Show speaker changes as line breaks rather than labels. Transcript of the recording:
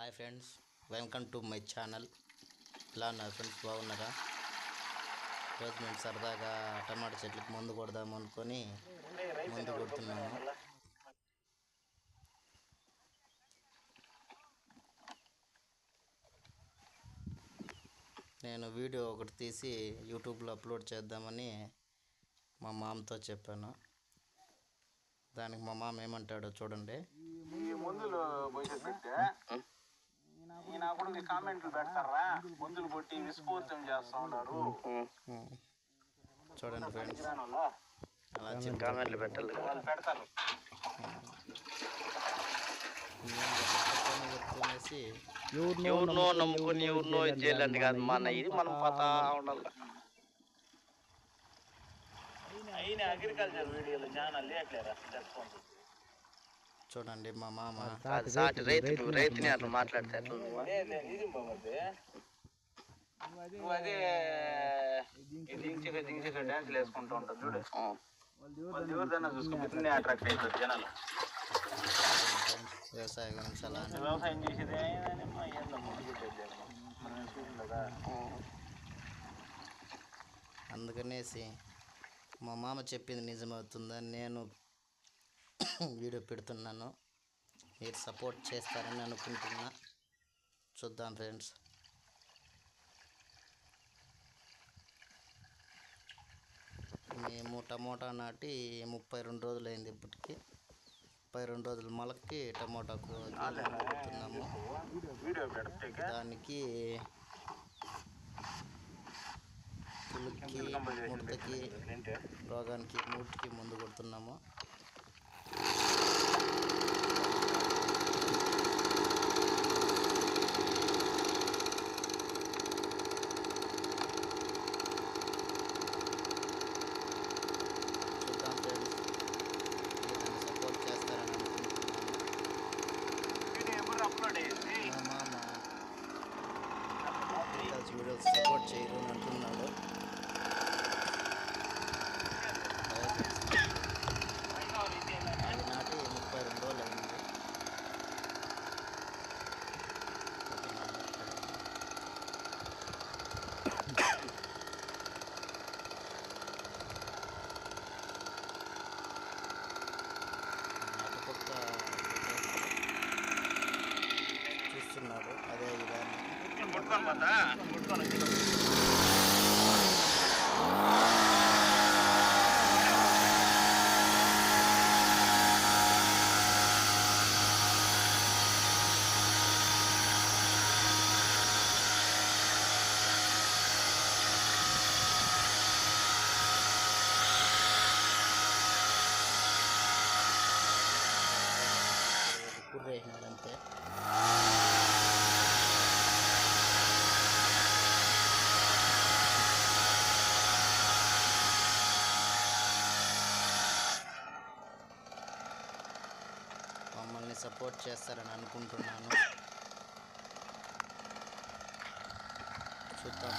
Hi friends welcome to my channel. ఇలా ఉన్నారు friends? బాగున్నారా? ఈరోజు మేము సరదాగా టమాటా చెట్లకు మందు కొడదాం అనుకొని మందు కొడుతున్నాము. నేను వీడియో ఒకటి తీసి యూట్యూబ్లో అప్లోడ్ చేద్దామని మా మామతో చెప్పాను. దానికి మా మామ ఏమంటాడో చూడండి.
ఈ నా కూడా కామెంట్లు పెడతారా? మందులు కొట్టి విస్ఫూర్తం చేస్తా ఉన్నారు.
చూడండి ఫ్రెండ్స్. అలా చెప్పి
కామెంట్లు పెట్టాలి.
వాళ్ళు పెడతారు.
ఎవరినో నమ్ముకొని ఎవరినో ఇది చేయాలంటే కాదు మన ఇది మనం పతా ఉండాలి.
అయిన అగ్రికల్చర్ వీడియోలు ఛానల్ లేట్లేరా రెస్పాన్స్
చూడండి మా మామ.
సాటి రైతు రైతుని అట్లా మాట్లాడితే ఎట్లా నువ్వు?
ఇది బాగుంది నువ్వు అదే ఈ దించిక దించిక డాన్సులు వేసుకుంటూ ఉంటావు చూడు.
ఆ.
వాళ్ళు ఎవరిదైనా చూసుకుంటే అట్రాక్ట్ అవుతుంది జనాలు.
వ్యవసాయ గురించి అలా.
వ్యవసాయం చేసేది
అందుకనేసి మా మామ చెప్పింది నిజమవుతుందని నేను వీడియో పెడుతున్నాను. మీరు సపోర్ట్ చేస్తారని అనుకుంటున్నా. చూద్దాం ఫ్రెండ్స్. మేము టమోటా నాటి ముప్పై రెండు రోజులు అయింది ఇప్పటికి. ముప్పై రెండు రోజుల మొలకి టమోటాకు పెడుతున్నాము దానికి పులుకి ముడతకి రోగానికి మూటికి మందు కొడుతున్నాము చూద్దాం ఫ్రెండ్స్ మీరు నన్ను సపోర్ట్ చేస్తారని అనుకుంటున్నాను
వీడియో ఎప్పుడు అప్లోడ్ అయ్యింది
మా మామ అగ్రికల్చర్ వీడియోస్ సపోర్ట్ చేయరు అని అంటున్నాడు అది నాటి ముప్పై రెండు రోజులు అయింది பார்த்தா? సపోర్ట్ చేస్తారని అనుకుంటున్నాను చూద్దాం.